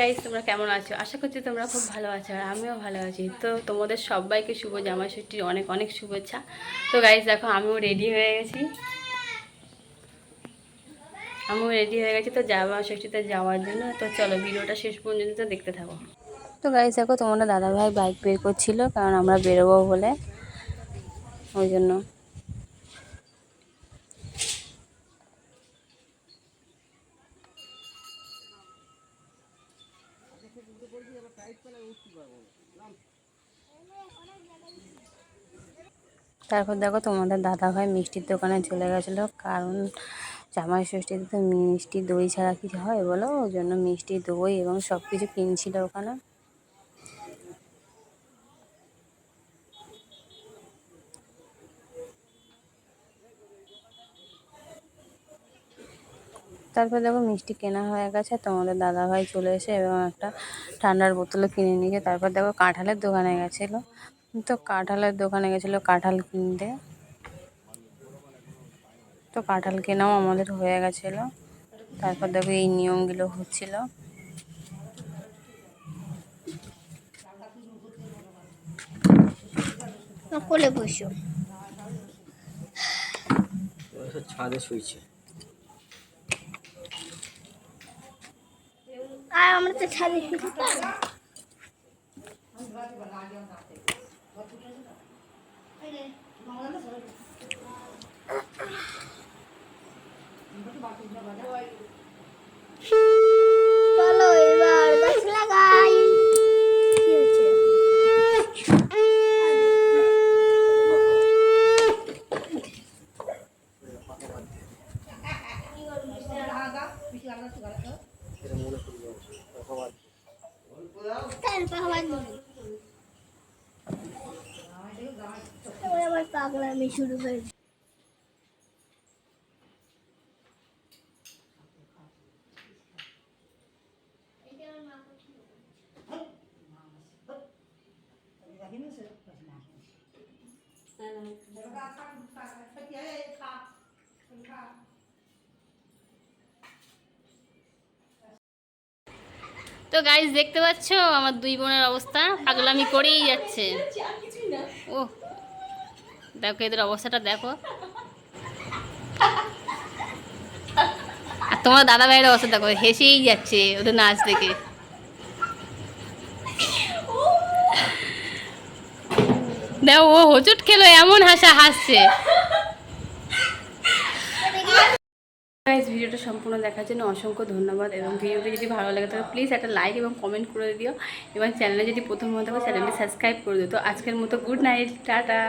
Guys তোমরা কেমন আছো? আশা করছি তোমরা খুব ভালো আছো আর আমিও ভালো আছি। তো তোমাদের সবাইকে শুভ জামাই ষষ্ঠীর অনেক অনেক শুভেচ্ছা। তো গাইজ দেখো, আমিও রেডি হয়ে গেছি। আমিও রেডি হয়ে গেছি তো জামা ষষ্ঠীতে যাওয়ার জন্য। তো চলো, ভিডিওটা শেষ পর্যন্ত দেখতে থাকো। তো গাইজ দেখো তোমাদের দাদাভাই বাইক বের করছিল, কারণ আমরা বেরোবো বলে। ওই জন্য। তারপর দেখো তোমাদের দাদা ভাই মিষ্টির দোকানে চলে গেছিল, কারণ জামাই ষষ্ঠীতে তো মিষ্টি দই ছাড়া কিছু হয় বলো, ওই জন্য মিষ্টি দই এবং সব কিছু কিনছিল ওখানে। তারপর দেখো মিষ্টি কেনা হয়ে গেছে তোমাদের দাদা ভাই চলে এসে এবং একটা ঠান্ডার বোতলও কিনে নিয়েছে। তারপর দেখো কাঁঠালের দোকানে গেছিল। তো কাঁঠালের দোকানে গেছিল কাঁঠাল কিনতে। তো কাঁঠাল কেনাও আমাদের হয়ে গেছিল। তারপর দেখো এই নিয়মগুলো হচ্ছিল। কোলে বসো। ছাদে শুয়েছে আমরা তো ছাদে চলো এবার গাছ লাগাই। কি হচ্ছে তারপর আবার এবার আবার পাগলামি শুরু হয়ে তো গাইজ দেখতে পাচ্ছ? আমার দুই বোনের অবস্থা পাগলামি করেই যাচ্ছে। ও দেখো, এদের অবস্থাটা দেখো। আর তোমার দাদা ভাইয়ের অবস্থা দেখো, হেসেই যাচ্ছে ওদের নাচ দেখে। দেখো, ও হোঁচট খেলো, এমন হাসা হাসছে। গাইজ ভিডিওটা সম্পূর্ণ দেখার জন্য অসংখ্য ধন্যবাদ এবং ভিডিওটি যদি ভালো লাগে, তাহলে প্লিজ একটা লাইক এবং কমেন্ট করে দিও এবং চ্যানেলে যদি প্রথম হতে হবে চ্যানেলটি সাবস্ক্রাইব করে দিও। তো আজকের মতো গুড নাইট টাটা।